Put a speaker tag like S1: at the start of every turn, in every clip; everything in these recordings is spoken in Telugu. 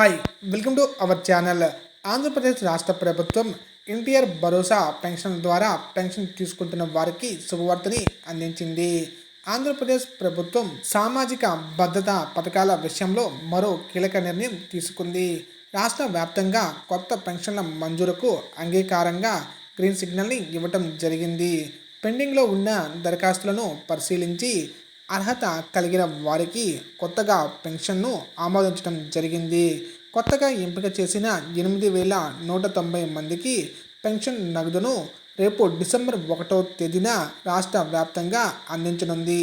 S1: Hi welcome to our channel Andhra Pradesh రాష్ట్ర ప్రభుత్వం ఎన్టీఆర్ భరోసా పెన్షన్ ద్వారా పెన్షన్ తీసుకుంటున్న వారికి శుభవార్తని అందించింది. ఆంధ్రప్రదేశ్ ప్రభుత్వం సామాజిక భద్రత పథకాల విషయంలో మరో కీలక నిర్ణయం తీసుకుంది. రాష్ట్ర వ్యాప్తంగా కొత్త పెన్షన్ల మంజూరుకు అంగీకారంగా గ్రీన్ సిగ్నల్ని ఇవ్వటం జరిగింది. పెండింగ్లో ఉన్న దరఖాస్తులను పరిశీలించి అర్హత కలిగిన వారికి కొత్తగా పెన్షన్ను ఆమోదించడం జరిగింది. కొత్తగా ఎంపిక చేసిన ఎనిమిది వేల నూట తొంభై మందికి పెన్షన్ నగదును రేపు డిసెంబర్ ఒకటో తేదీన రాష్ట్ర వ్యాప్తంగా అందించనుంది.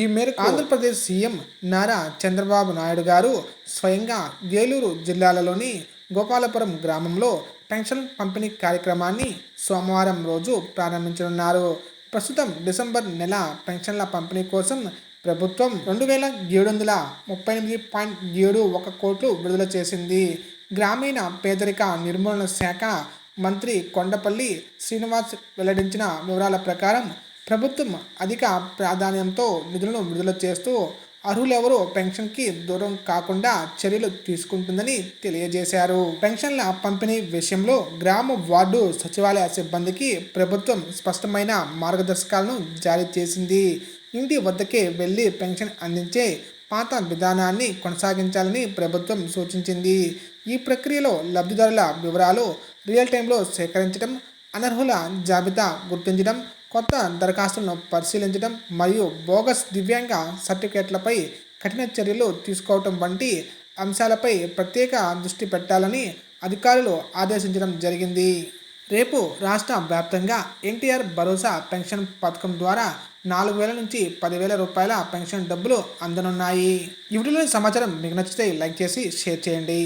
S1: ఈ మేరకు ఆంధ్రప్రదేశ్ సీఎం నారా చంద్రబాబు నాయుడు గారు స్వయంగా ఏలూరు జిల్లాలలోని గోపాలపురం గ్రామంలో పెన్షన్ పంపిణీ కార్యక్రమాన్ని సోమవారం రోజు ప్రారంభించనున్నారు. ప్రస్తుతం డిసెంబర్ నెల పెన్షన్ల పంపిణీ కోసం ప్రభుత్వం రెండు వేల ఏడు వందల ముప్పై ఎనిమిది పాయింట్ ఏడు ఒక కోట్లు విడుదల చేసింది. గ్రామీణ పేదరిక నిర్మూలన శాఖ మంత్రి కొండపల్లి శ్రీనివాస్ వెల్లడించిన వివరాల ప్రకారం ప్రభుత్వం అధిక ప్రాధాన్యంతో నిధులను విడుదల చేస్తూ అర్హులెవరూ పెన్షన్కి దూరం కాకుండా చర్యలు తీసుకుంటుందని తెలియజేశారు. పెన్షన్ల పంపిణీ విషయంలో గ్రామ వార్డు సచివాలయ సిబ్బందికి ప్రభుత్వం స్పష్టమైన మార్గదర్శకాలను జారీ చేసింది. ఇంటి వద్దకే వెళ్ళి పెన్షన్ అందించే పాత విధానాన్ని కొనసాగించాలని ప్రభుత్వం సూచించింది. ఈ ప్రక్రియలో లబ్ధిదారుల వివరాలు రియల్ టైంలో సేకరించడం అనర్హుల జాబితా గుర్తించడం కొత్త దరఖాస్తులను పరిశీలించడం మరియు బోగస్ దివ్యాంగ సర్టిఫికేట్లపై కఠిన చర్యలు తీసుకోవటం వంటి అంశాలపై ప్రత్యేక దృష్టి పెట్టాలని అధికారులు ఆదేశించడం జరిగింది. రేపు రాష్ట్ర వ్యాప్తంగా ఎన్టీఆర్ భరోసా పెన్షన్ పథకం ద్వారా నాలుగు వేల నుంచి పదివేల రూపాయల పెన్షన్ డబ్బులు అందనున్నాయి. ఇవిటిలోని సమాచారం మీకు నచ్చితే లైక్ చేసి షేర్ చేయండి.